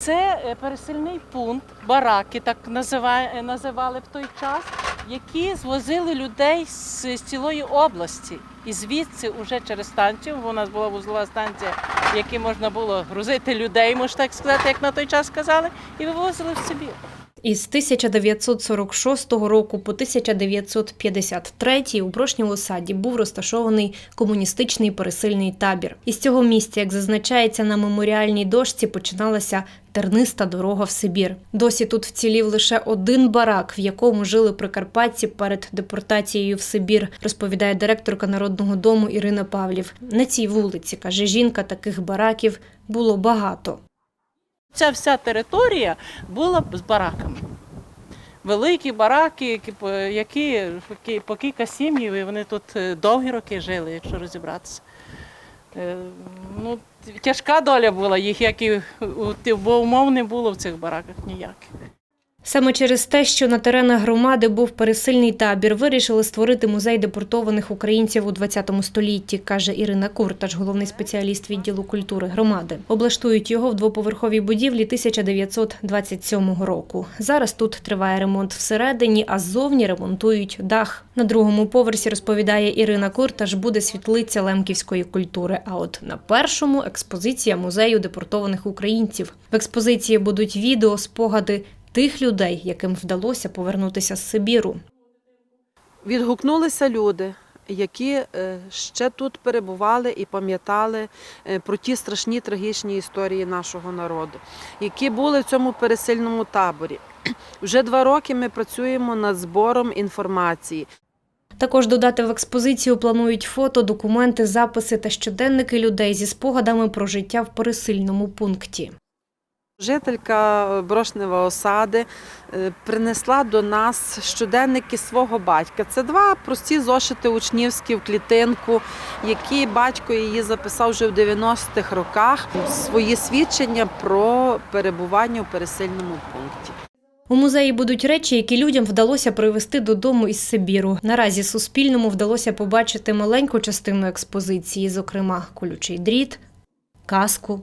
Це е, пересильний пункт, бараки, так е, називали в той час, які звозили людей з цілої області. І звідси вже через станцію, бо у нас була вузлова станція, в якій можна було грузити людей, можна так сказати, як на той час казали, і вивозили в Сибір. Із 1946 року по 1953 у Прошньому саді був розташований комуністичний пересильний табір. Із цього місця, як зазначається на меморіальній дошці, починалася терниста дорога в Сибір. Досі тут вцілів лише один барак, в якому жили прикарпатці перед депортацією в Сибір, розповідає директорка народного дому Ірина Павлів. На цій вулиці каже жінка, таких бараків було багато. Ця вся територія була з бараками. Великі бараки, які, по- кілька сім'їв, і вони тут е, довгі роки жили, якщо розібратися. Е, Ну, тяжка доля була їх, як і бо умов не було в цих бараках ніяких. Саме через те, що на теренах громади був пересильний табір, вирішили створити музей депортованих українців у 20 столітті, каже Ірина Куртач, головний спеціаліст відділу культури громади. Облаштують його в двоповерховій будівлі 1927 року. Зараз тут триває ремонт всередині, а ззовні ремонтують дах. На другому поверсі розповідає Ірина Курташ, буде світлиця лемківської культури. А от на першому експозиція музею депортованих українців. В експозиції будуть відео, спогади тих людей, яким вдалося повернутися з Сибіру. Відгукнулися люди, які е, ще тут перебували і пам'ятали е, про ті страшні трагічні історії нашого народу, які були в цьому пересильному таборі. Вже два роки ми працюємо над збором інформації. Також додати в експозицію планують фото, документи, записи та щоденники людей зі спогадами про життя в пересильному пункті. Жителька Брошнева осади е, принесла до нас щоденники свого батька. Це два прості зошити учнівські в клітинку, які батько її записав вже в 90-х роках. Свої свідчення про перебування у пересильному пункті. У музеї будуть речі, які людям вдалося привезти додому із Сибіру. Наразі Суспільному вдалося побачити маленьку частину експозиції, зокрема колючий дріт, каску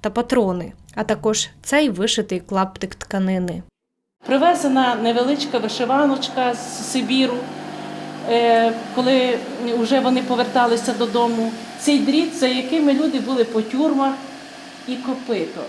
та патрони, а також цей вишитий клаптик тканини. Привезена невеличка вишиваночка з Сибіру, е, коли вже вони поверталися додому. Цей дріт, за якими люди були по тюрмах і копито.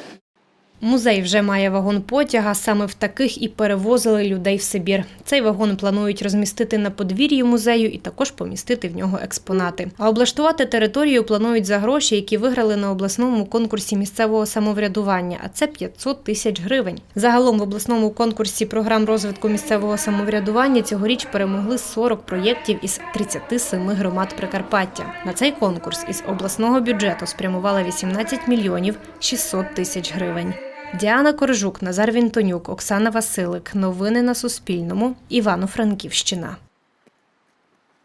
Музей вже має вагон потяга. Саме в таких і перевозили людей в Сибір. Цей вагон планують розмістити на подвір'ї музею і також помістити в нього експонати. А облаштувати територію планують за гроші, які виграли на обласному конкурсі місцевого самоврядування. А це 500 тисяч гривень. Загалом в обласному конкурсі програм розвитку місцевого самоврядування цьогоріч перемогли 40 проєктів із 37 громад Прикарпаття. На цей конкурс із обласного бюджету спрямували 18 мільйонів 600 тисяч гривень. Діана Коржук, Назар Вінтонюк, Оксана Василик. Новини на Суспільному. Івано-Франківщина.